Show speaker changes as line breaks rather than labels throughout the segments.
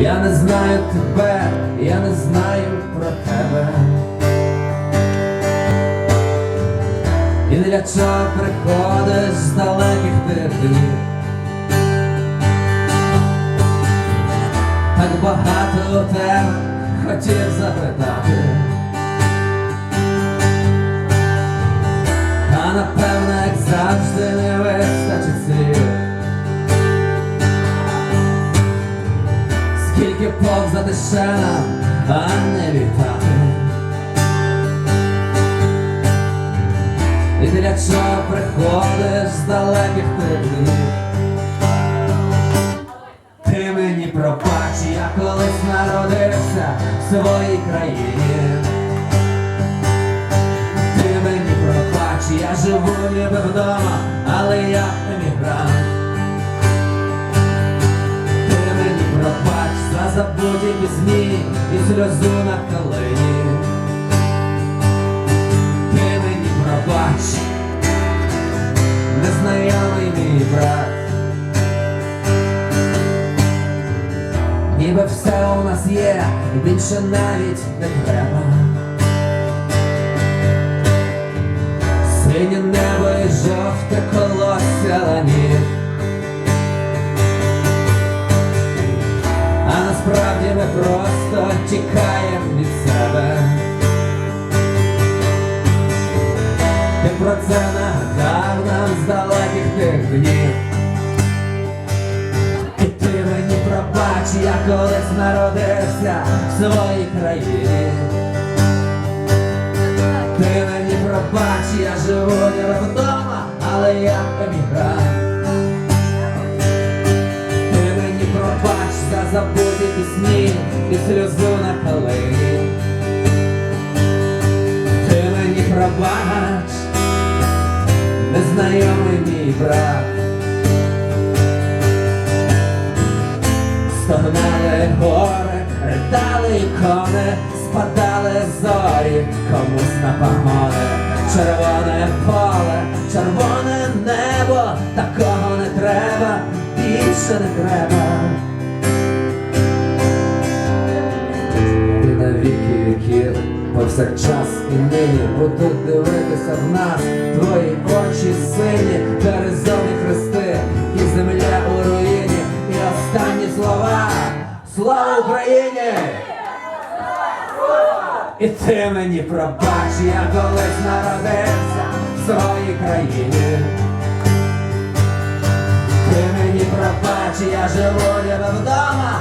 Я не знаю тебе, я не знаю про тебе. І для чого приходиш з далеких тих? Так багато у тебе хотів запитати. Нам, а не вітати. І для чого приходиш з далеких тих? Ти мені пробач, я колись народився в своїй країні. Ти мені пробач, я живу ніби вдома, але я емігрант. Пісні і сльозу на калині. Ти мені пробач, незнайомий мій брат. Ніби все у нас є, і більше навіть не треба. Синє небо і жовте колосся ланів. А насправді ми просто тікаємо від себе. Ти про це нагадав нам з далеких тих днів. І ти мені пробач, я колись народився в своїй країні. Ти мені пробач, я живу не і сльозу на калині. Ти мені пробач, незнайомий мій брат. Стогнали гори, ридали ікони, спадали зорі, комусь на погони, червоне поле, червоне небо, такого не треба, більше не треба. Повсякчас і нині будуть дивитися в нас твої очі сині, березові хрести, і земля у руїні, і останні слова. Слава Україні! І ти мені пробач, я колись народився в своїй країні. Ти мені пробач, я живу ніби вдома,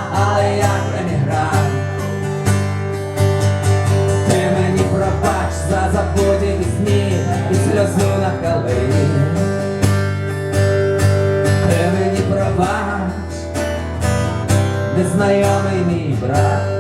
незнайомий мій брат.